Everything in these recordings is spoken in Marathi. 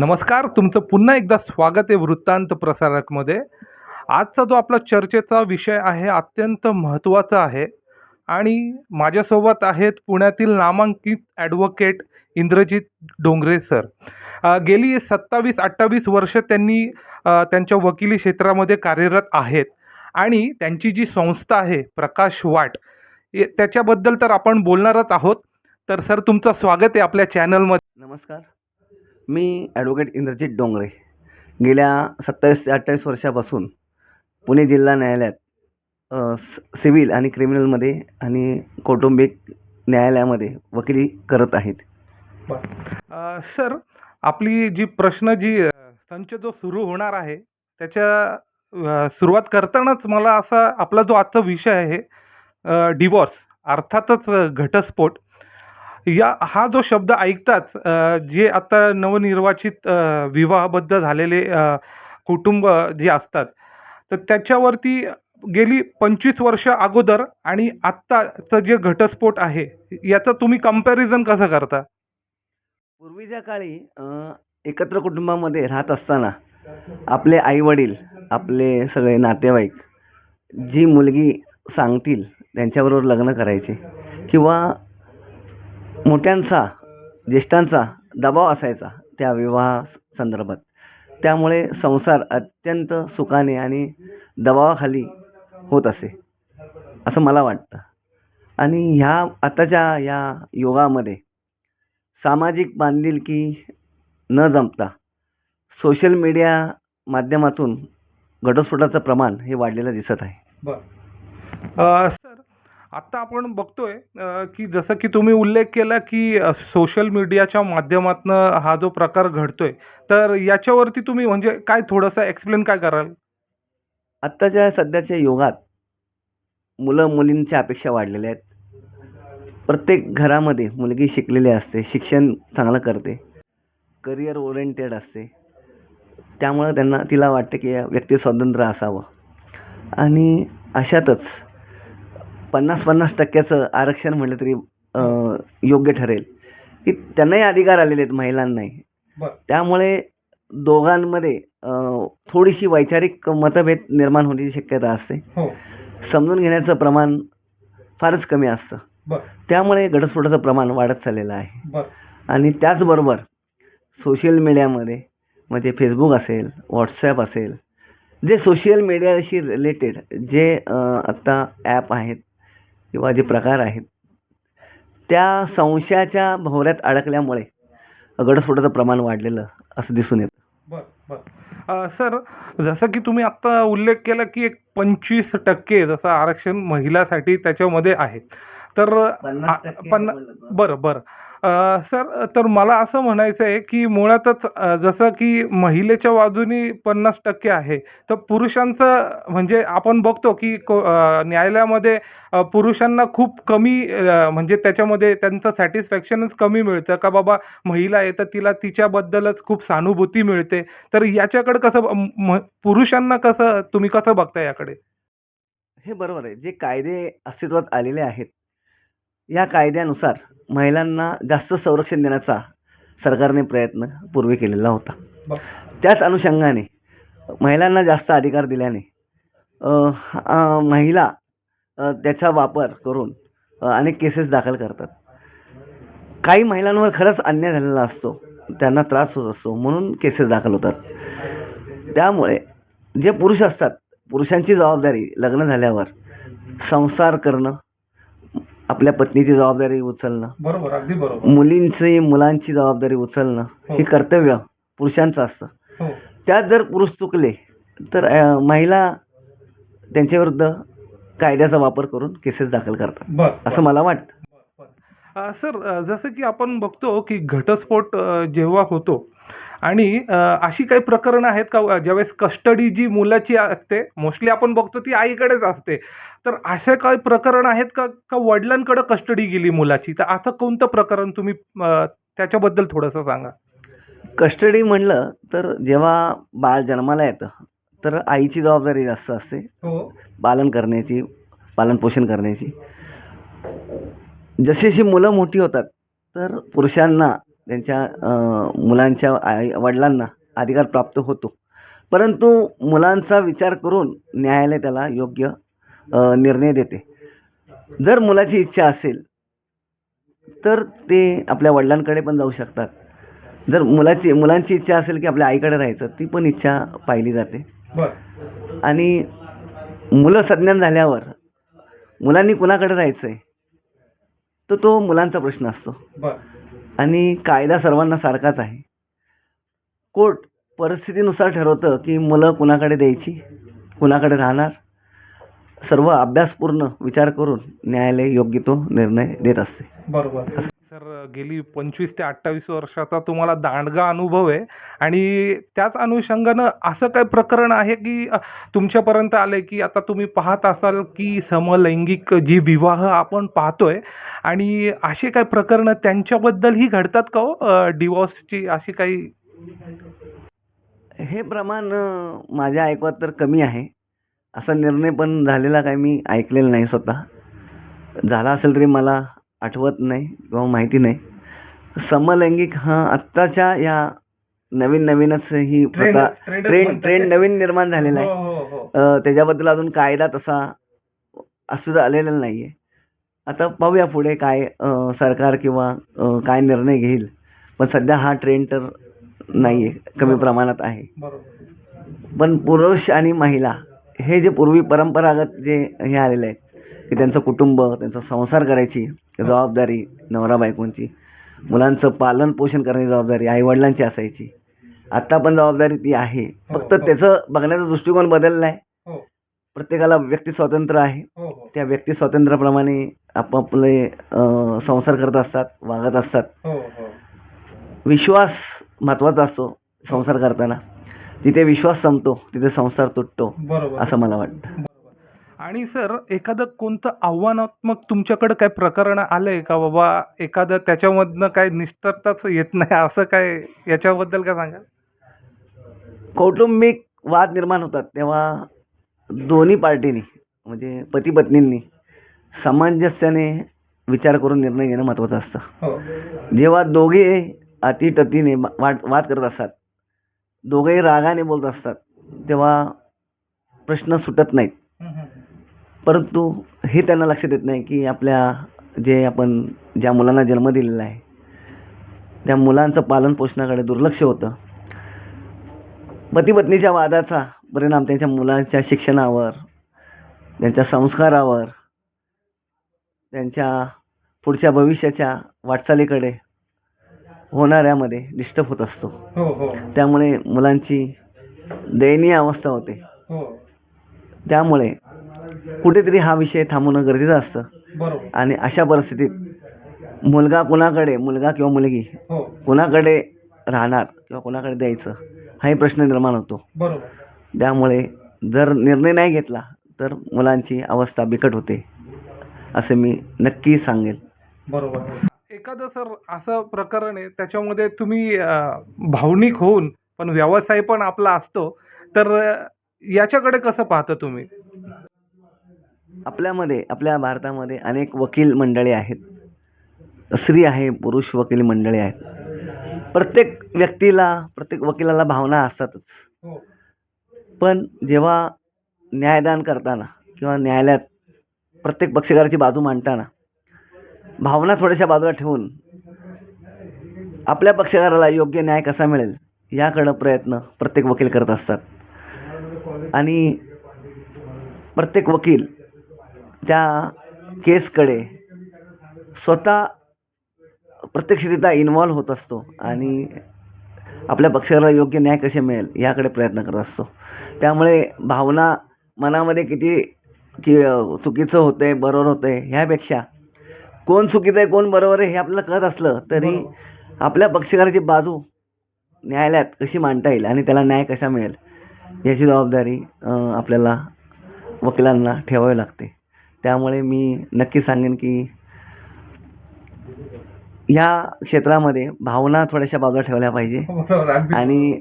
नमस्कार तुमचं पुन्हा एकदा स्वागत आहे वृत्तांत प्रसारकमध्ये. आजचा जो आपला चर्चेचा विषय आहे अत्यंत महत्त्वाचा आहे आणि माझ्यासोबत आहेत पुण्यातील नामांकित ॲडव्होकेट इंद्रजित डोंगरे सर गेली सत्तावीस अठ्ठावीस वर्ष त्यांनी त्यांच्या वकिली क्षेत्रामध्ये कार्यरत आहेत आणि त्यांची जी संस्था आहे प्रकाश वाट त्याच्याबद्दल तर आपण बोलणारच आहोत. तर सर तुमचं स्वागत आहे आपल्या चॅनलमध्ये नमस्कार. मी ॲडव्होकेट इंद्रजित डोंगरे. गेल्या सत्तावीस ते अठ्ठावीस वर्षापासून पुणे जिल्हा न्यायालयात सिव्हिल आणि क्रिमिनलमध्ये आणि कौटुंबिक न्यायालयामध्ये वकिली करत आहेत. सर आपली जी प्रश्न जी संच जो सुरू होणार आहे त्याच्या सुरुवात करतानाच मला असा आपला जो आजचा विषय आहे डिवॉर्स अर्थातच घटस्फोट या हा जो शब्द ऐकताच जे आता नवनिर्वाचित विवाहबद्ध झालेले कुटुंब जे असतात तर त्याच्यावरती गेली पंचवीस वर्ष अगोदर आणि आत्ताचं जे घटस्फोट आहे याचं तुम्ही कंपॅरिझन कसं करता? पूर्वीच्या काळी एकत्र कुटुंबामध्ये राहत असताना आपले आईवडील आपले सगळे नातेवाईक जी मुलगी सांगतील त्यांच्याबरोबर लग्न करायचे किंवा मोठ्यांचा ज्येष्ठांचा दबाव असायचा त्या विवाह संदर्भात. त्यामुळे संसार अत्यंत सुखाने आणि दबावाखाली होत असे असं मला वाटतं. आणि ह्या आताच्या या योगामध्ये सामाजिक बांधिलकी न जमता सोशल मीडिया माध्यमातून घटस्फोटाचं प्रमाण हे वाढलेलं दिसत आहे. अ, आत्ता आपण बघतोय की जसं की तुम्ही उल्लेख केला की सोशल मीडियाच्या माध्यमातनं हा जो प्रकार घडतोय तर याच्यावरती तुम्ही म्हणजे काय थोडंसं एक्सप्लेन काय कराल? आत्ताच्या सध्याच्या युगात मुलं मुलींच्या अपेक्षा वाढलेल्या आहेत. प्रत्येक घरामध्ये मुलगी शिकलेली असते शिक्षण चांगलं करते करिअर ओरिएंटेड असते. त्यामुळं त्यांना तिला वाटते की व्यक्ती स्वातंत्र्य असावं. आणि अशातच पन्नास पन्नास टक्क्याचं आरक्षण म्हटलं तरी योग्य ठरेल की त्यांनाही अधिकार आलेले आहेत महिलांनाही. त्यामुळे दोघांमध्ये थोडीशी वैचारिक मतभेद निर्माण होण्याची शक्यता असते हो समजून घेण्याचं प्रमाण फारच कमी असतं. त्यामुळे घटस्फोटाचं प्रमाण वाढत चाललेलं आहे. आणि त्याचबरोबर सोशल मीडियामध्ये म्हणजे फेसबुक असेल व्हॉट्सॲप असेल जे सोशल मीडियाशी रिलेटेड जे आत्ता ॲप आहेत किंवा जे प्रकार आहेत त्या संशयाच्या भोवऱ्यात अडकल्यामुळे घटस्फोटाचं प्रमाण वाढलेलं असं दिसून येतं. बर बर. अ, सर जसं की तुम्ही आत्ता उल्लेख केला की एक पंचवीस टक्के जसं आरक्षण महिलासाठी त्याच्यामध्ये आहे. तर पन्ना बरं बरं. सर तर मला असं म्हणायचं आहे की मुळातच जसं की महिलेच्या बाजूनी पन्नास टक्के आहे तर पुरुषांचं म्हणजे आपण बघतो की को- न्यायालयामध्ये पुरुषांना खूप कमी म्हणजे त्याच्यामध्ये त्यांचं सॅटिस्फॅक्शनच कमी मिळतं का बाबा महिला आहे तर तिला तिच्याबद्दलच खूप सहानुभूती मिळते. तर याच्याकडे कसं म- पुरुषांना कसं तुम्ही कसं बघता याकडे? हे बरोबर आहे. जे कायदे अस्तित्वात आलेले आहेत या कायद्यानुसार महिलांना जास्त संरक्षण देण्याचा सरकारने प्रयत्न पूर्वी केलेला होता. त्याच अनुषंगाने महिलांना जास्त अधिकार दिल्याने महिला त्याचा वापर करून अनेक केसेस दाखल करतात. काही महिलांवर खरंच अन्याय झालेला असतो त्यांना त्रास होत असतो म्हणून केसेस दाखल होतात. त्यामुळे जे पुरुष असतात पुरुषांची जबाबदारी लग्न झाल्यावर संसार करणं आपल्या पत्नीची जबाबदारी उचलणं. बरोबर अगदी बरोबर. मुलींची मुलांची जबाबदारी उचलणं हे कर्तव्य पुरुषांचं असतं. हो. त्यात जर पुरुष चुकले तर महिला त्यांच्याविरुद्ध कायद्याचा वापर करून केसेस दाखल करतात. असं मला वाटतं. सर जसं की आपण बघतो की घटस्फोट जेव्हा होतो आणि अशी काही प्रकरणं आहेत का? ज्यावेळेस कस्टडी जी मुलाची असते मोस्टली आपण बघतो ती आईकडेच असते. तर असे काही प्रकरण आहेत का? का वडिलांकडे कस्टडी गेली मुलाची? तर असं कोणतं प्रकरण तुम्ही त्याच्याबद्दल थोडंसं सांगा. कस्टडी म्हणलं तर जेव्हा बाळ जन्माला येतं तर आईची जबाबदारी जास्त असते. हो. पालन करण्याची पालनपोषण करण्याची. जशी जशी मुलं मोठी होतात तर पुरुषांना त्यांच्या मुलांच्या आई वडिलांना अधिकार प्राप्त होतो. परंतु मुलांचा विचार करून न्यायालय त्याला योग्य निर्णय देते. जर मुलाची इच्छा असेल तर ते आपल्या वडिलांकडे पण जाऊ शकतात. जर मुलाची मुलांची इच्छा असेल की आपल्या आईकडे राहायचं ती पण इच्छा पाहिली जाते. आणि मुलं सज्ञान झाल्यावर मुलांनी कुणाकडे राहायचं आहे तर तो मुलांचा प्रश्न असतो. आणि कायदा सर्वांना सारखाच आहे. कोर्ट परिस्थितीनुसार ठरवतं की मुलं कुणाकडे द्यायची कुणाकडे राहणार सर्व अभ्यासपूर्ण विचार करून न्यायालय योग्य तो निर्णय देत असते. बरोबर. सर गेली पंचवीस ते अठ्ठावीस वर्षाचा तुम्हाला दांडगा अनुभव आहे आणि त्याच अनुषंगानं असं काय प्रकरण आहे की अ, तुमच्यापर्यंत आलंय की आता तुम्ही पाहत असाल की समलैंगिक जी विवाह आपण पाहतोय आणि असे काय प्रकरणं त्यांच्याबद्दलही घडतात का हो डिवोर्सची अशी काही? हे प्रमाण अ, माझ्या ऐकवात तर कमी आहे. असा निर्णय पण झालेला काय मी ऐकलेला नाही स्वतः. झाला असेल तरी मला आठवत नाही किंवा माहिती नाही. समलैंगिक हा आत्ताच्या या नवीन नवीनच ही प्रथा ट्रेंड ट्रेंड नवीन निर्माण झालेला आहे. हो, हो, हो. त्याच्याबद्दल अजून कायदा तसा असू आलेला नाही आहे आता पाहूया पुढे काय सरकार किंवा काय निर्णय घेईल. पण सध्या हा ट्रेंड तर नाही आहे कमी प्रमाणात आहे. पण पुरुष आणि महिला हे जे पूर्वी परंपरागत जे हे आलेले आहेत की त्यांचं कुटुंब त्यांचा संसार करायची जबाबदारी नवरा बायकोंची मुलांचं पालन पोषण करण्याची जबाबदारी आईवडिलांची असायची. आत्ता पण जबाबदारी ती आहे. फक्त हो, हो. त्याचं बघण्याचा दृष्टिकोन बदलला आहे. हो. प्रत्येकाला व्यक्ती स्वातंत्र्य आहे. हो हो. त्या व्यक्ती स्वातंत्र्याप्रमाणे आपापले संसार करत असतात वागत असतात. हो हो. विश्वास महत्त्वाचा असतो संसार करताना. जिथे विश्वास संपतो तिथे संसार तुटतो बरोबर. असं मला वाटतं. आणि सर एखादं कोणतं आव्हानात्मक तुमच्याकडे काय प्रकरण आलंय का? बाबा एखादं त्याच्यामधनं काय निष्ठताच येत नाही असं काय याच्याबद्दल काय सांगाल? कौटुंबिक वाद निर्माण होतात तेव्हा दोन्ही पार्टीनी म्हणजे पती पत्नींनी सामंजस्याने विचार करून निर्णय घेणं महत्त्वाचं असतं. हो. जेव्हा दोघे अटीतटीने वाद वाद करत असतात दोघेही रागाने बोलत असतात. तेव्हा प्रश्न सुटत नाहीत. परंतु हे त्यांना लक्षात येत नाही की आपल्या जे आपण ज्या मुलांना जन्म दिलेला आहे त्या मुलांचं पालन पोषणाकडे दुर्लक्ष होतं. पती पत्नीच्या वादाचा परिणाम त्यांच्या मुलांच्या शिक्षणावर त्यांच्या संस्कारावर त्यांच्या पुढच्या भविष्याच्या वाटचालीकडे होणाऱ्यामध्ये डिस्टर्ब होत असतो. हो हो. त्यामुळे मुलांची दयनीय अवस्था होते. हो. त्यामुळे कुठेतरी हा विषय थांबवणं गरजेचं असतं. आणि अशा परिस्थितीत मुलगा कुणाकडे मुलगा किंवा मुलगी कुणाकडे राहणार किंवा कुणाकडे द्यायचं हाही प्रश्न निर्माण होतो. त्यामुळे जर निर्णय नाही घेतला तर मुलांची अवस्था बिकट होते असे मी नक्की सांगेल. बरोबर. एखादं सर असं प्रकरण आहे त्याच्यामध्ये तुम्ही भावनिक होऊन पण व्यवसाय पण आपला असतो तर याच्याकडे कसं पाहता तुम्ही? आपल्यामध्ये आपल्या भारतामध्ये अनेक वकील मंडळी आहेत. स्त्री आहे पुरुष वकील मंडळी आहेत. प्रत्येक व्यक्तीला प्रत्येक वकिलाला भावना असतातच. हो. पण जेव्हा न्यायदान करताना किंवा न्यायालयात प्रत्येक पक्षकाराची बाजू मांडताना भावना थोड्याशा बाजूला ठेवून आपल्या पक्षकाराला योग्य न्याय कसा मिळेल याकडं प्रयत्न प्रत्येक वकील करत असतात. आणि प्रत्येक वकील त्या केसकडे स्वतः प्रत्यक्षरित्या इन्वॉल्व्ह होत असतो आणि आपल्या पक्षाला योग्य न्याय कसे मिळेल याकडे प्रयत्न करत असतो. त्यामुळे भावना मनामध्ये किती की चुकीचं होतं आहे बरोबर होतं आहे ह्यापेक्षा कोण चुकीचं आहे कोण बरोबर आहे हे आपल्याला कळत असलं तरी आपल्या पक्षकाराची बाजू न्यायालयात कशी मांडता येईल आणि त्याला न्याय कसा मिळेल याची जबाबदारी आपल्याला वकिलांना ठेवावी लागते. त्यामुळे मी नक्की सांगेन की या क्षेत्रामध्ये भावना थोड्याशा बाजूला ठेवल्या पाहिजे बरोबर आणि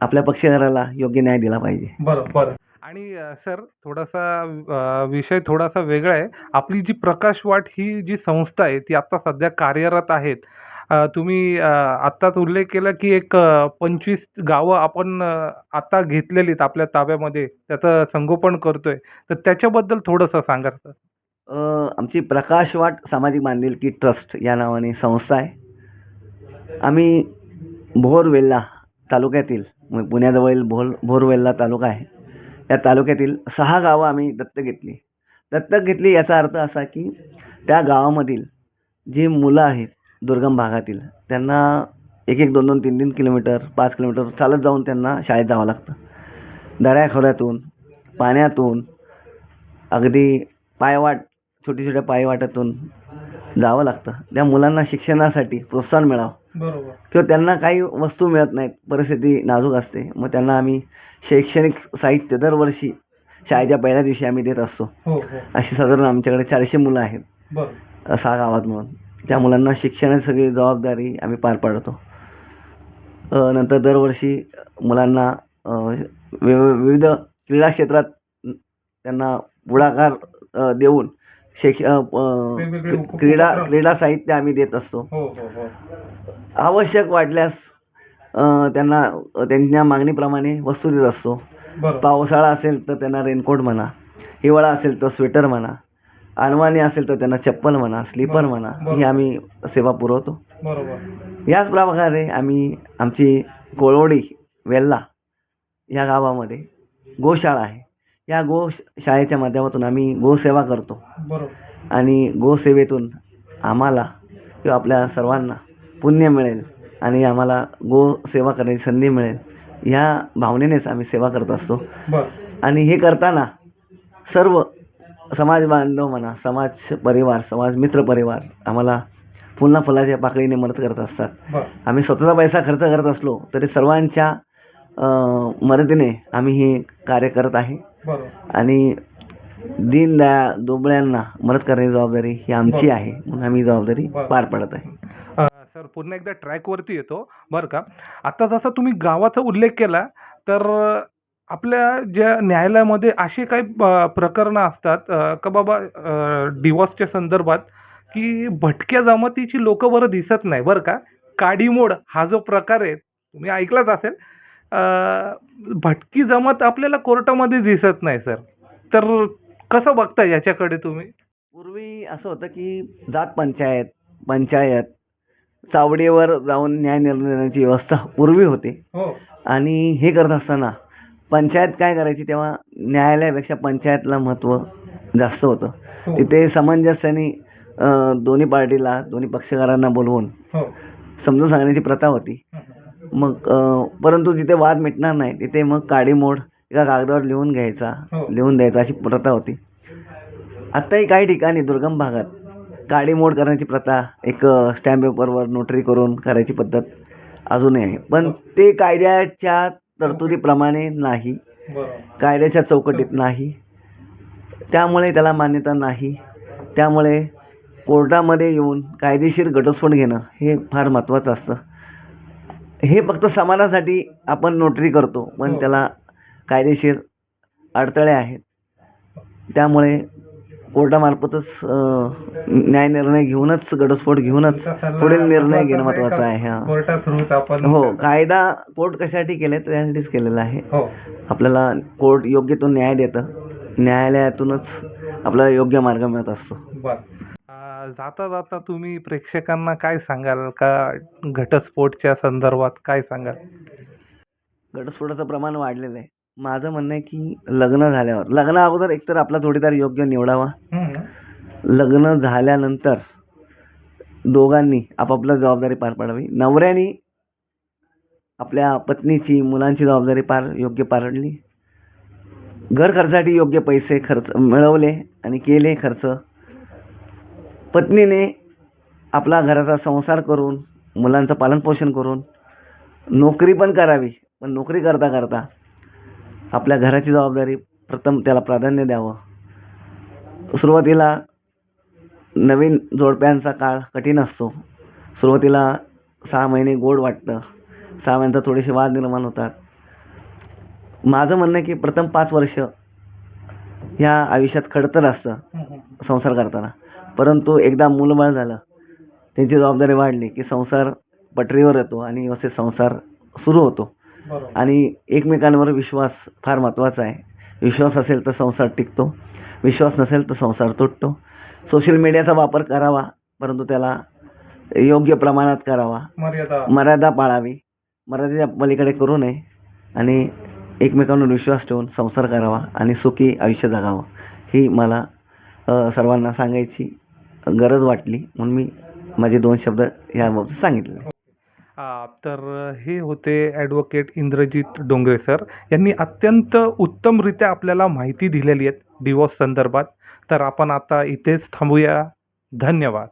आपल्या पक्षकाराला योग्य न्याय दिला पाहिजे. बरं बरं. आणि अ, सर थोडासा अ, विषय थोडासा वेगळा आहे आपली जी प्रकाशवाट ही जी संस्था आहे ती आता सध्या कार्यरत आहेत अ, तुम्ही अ, आत्ताच उल्लेख केला की एक अ, 25 गावं आपण अ, आता घेतलेलीत आपल्या ताब्यामध्ये, त्याचं संगोपन करतोय. तर त्याच्याबद्दल थोडंसं सांगा सर? अ, आमची प्रकाशवाट सामाजिक बांधिलकी ट्रस्ट या नावाने संस्था आहे. आम्ही भोर वेल्हा तालुक्यातील पुण्याजवळील भोर भोर वेल्हा तालुका आहे. या तालुक्यातील सहा गावं आम्ही दत्तक घेतली. दत्तक घेतली याचा अर्थ असा की त्या गावामधील जी मुलं आहेत दुर्गम भागातील, त्यांना 1-1, 2-2, 3-3 किलोमीटर, पाच किलोमीटर चालत जाऊन त्यांना शाळेत जावं लागतं. दऱ्याखोऱ्यातून, पाण्यातून, अगदी पायवाट छोट्या-छोट्या पायवाटातून जावं लागतं. त्या मुलांना शिक्षणासाठी प्रोत्साहन मिळावं बरोबर. किंवा त्यांना काही वस्तू मिळत नाहीत, परिस्थिती नाजूक असते. मग त्यांना आम्ही शैक्षणिक साहित्य दरवर्षी शाळेच्या पहिल्या दिवशी आम्ही देत असतो. हो, हो. अशी साधारण आमच्याकडे 400 मुलं आहेत. बरं. अ, 6 गावात मिळून. त्या मुलांना शिक्षणाची सगळी जबाबदारी आम्ही पार पाडतो. अ, नंतर दरवर्षी मुलांना अ, विव विविध क्रीडा क्षेत्रात त्यांना पुढाकार अ, देऊन शैक्ष वेगवेगळे उप क्रीडा उपक्रम. क्रीडा साहित्य आम्ही देत असतो. हो, हो, हो. आवश्यक वाटल्यास अ, त्यांना त्यांच्या मागणीप्रमाणे वस्तू देत असतो. बरोबर. पावसाळा असेल तर त्यांना रेनकोट म्हणा, हिवाळा असेल तर स्वेटर म्हणा, अनवाणी असेल तर त्यांना चप्पल म्हणा, स्लीपर बरं, म्हणा, बरं. ही आम्ही सेवा पुरवतो. बरोबर. याच प्रकारे आम्ही आमची कोळवडी वेल्हा या गावामध्ये गोशाळा आहे. या गो शाळेच्या माध्यमातून आम्ही गोसेवा करतो बरोबर. आणि गोसेवेतून आम्हाला किंवा आपल्या सर्वांना पुण्य मिळेल आणि आम्हाला गोसेवा करण्याची संधी मिळेल, ह्या भावनेनेच आम्ही सेवा करत असतो. बरं. आणि हे करताना सर्व समाज बांधव म्हणा, समाज परिवार, समाज मित्र परिवार आम्हाला फुलना फुलाच्या पाकळीने मदत करत असतात. बरं. आम्ही स्वतःचा पैसा खर्च करत असलो तरी सर्वांच्या मदतीने आम्ही हे कार्य करत आहे. आणि दीनदयाळ दुबळ्यांना मदत करण्याची जबाबदारी ही आमची. आहे. म्हणून आम्ही ही जबाबदारी. पार पाडत आहे. सर पुन्हा एकदा ट्रॅकवरती येतो बरं का. आता जसा तुम्ही गावाचा उल्लेख केला, तर आपल्या ज्या न्यायालयामध्ये अशी काही प्रकरणं असतात का बाबा अ, डिव्होर्सच्या संदर्भात की भटक्या जमातीची लोकं बरं दिसत नाही बरं का. काडीमोड हा जो प्रकार आहे, तुम्ही ऐकलाच असेल. भटकी जमात आपल्याला कोर्टामध्ये दिसत नाही सर. तर कसं बघता याच्याकडे तुम्ही? पूर्वी असं होतं की जात पंचायत, पंचायत, चावडीवर जाऊन न्याय निर्णय देण्याची व्यवस्था पूर्वी होती हो. आणि हे करत असताना पंचायत काय करायची तेव्हा न्यायालयापेक्षा पंचायतला महत्त्व जास्त होतं. हो. तिथे समंजस्याने दोन्ही पार्टीला, दोन्ही पक्षकारांना बोलवून हो. समजून सांगण्याची प्रथा होती. हं, हं. मग परंतु जिथे वाद मिटणार नाही तिथे मग काडीमोड एका कागदावर लिहून घ्यायचा, हो. लिहून द्यायचा अशी प्रथा होती. आत्ताही काही ठिकाणी दुर्गम भागात काडीमोड करण्याची प्रथा एक स्टॅम्प पेपरवर नोटरी करून करायची पद्धत अजूनही आहे. पण ते कायद्याच्या तरतुदीप्रमाणे नाही. कायद्याच्या चौकटीत नाही. त्यामुळे त्याला मान्यता नाही. त्यामुळे कोर्टामध्ये येऊन कायदेशीर घटस्फोट घेणं हे फार महत्त्वाचं असतं. हे फक्त समाजासाठी आपण नोटरी करतो, पण हो. त्याला कायदेशीर अडथळे आहेत. त्यामुळे कोर्टामार्फतच न्याय निर्णय घेऊनच घटस्फोट घेऊनच पुढील निर्णय घेणं का? आहे. हां. हो, कायदा कोर्ट कशासाठी केले तर त्यासाठीच केलेला आहे. हो. आपल्याला कोर्ट योग्य तो न्याय देतं. न्यायालयातूनच आपल्याला योग्य मार्ग मिळत असतो. जाता जाता तुम्ही प्रेक्षकांना काय सांगाल का घटस्फोटच्या संदर्भात काय सांगाल? घटस्फोटाचं प्रमाण वाढलेलं आहे. माझं म्हणणं आहे की लग्न झाल्यावर लग्नाअगोदर एकतर आपला जोडीदार योग्य निवडावा. लग्न झाल्यानंतर दोघांनी आपापली जबाबदारी पार पाडावी. नवऱ्याने आपल्या पत्नीची, मुलांची जबाबदारी पार योग्य पाडली. घर खर्चासाठी योग्य पैसे खर्च मिळवले आणि केले खर्च. पत्नीने आपला घराचा संसार करून, मुलांचं पालनपोषण करून नोकरी पण करावी. पण नोकरी करता करता आपल्या घराची जबाबदारी प्रथम त्याला प्राधान्य द्यावं. सुरुवातीला नवीन जोडप्यांचा काळ कठीण असतो. सुरुवातीला 6 महिने गोड वाटतं. 6 महिन्यानंतर थोडेसे वाद निर्माण होतात. माझं म्हणणं आहे की प्रथम 5 वर्ष ह्या आयुष्यात खडतर असतं. संसार करताना. परंतु एकदा मूलबाळ झालं त्यांची जबाबदारी वाढली की संसार पटरीवर येतो आणि व्यवस्थित संसार सुरू होतो. आणि एकमेकांवर विश्वास फार महत्त्वाचा आहे. विश्वास असेल तर संसार टिकतो विश्वास नसेल तर संसार तुटतो. सोशल मीडियाचा वापर करावा परंतु त्याला योग्य प्रमाणात करावा. मर्यादा. मर्यादा पाळावी. मर्यादेच्या पलीकडे करू नये आणि एकमेकांवर विश्वास ठेवून संसार करावा आणि सुखी आयुष्य जगावं ही मला सर्वांना सांगायची गरज वाटली म्हणून मी माझे दोन शब्द याबाबत सांगितले. तर हे होते ॲडव्होकेट इंद्रजित डोंगरे सर यांनी अत्यंत उत्तमरित्या आपल्याला माहिती दिलेली आहे डिवोर्स संदर्भात. तर आपण आता इथेच थांबूया. धन्यवाद.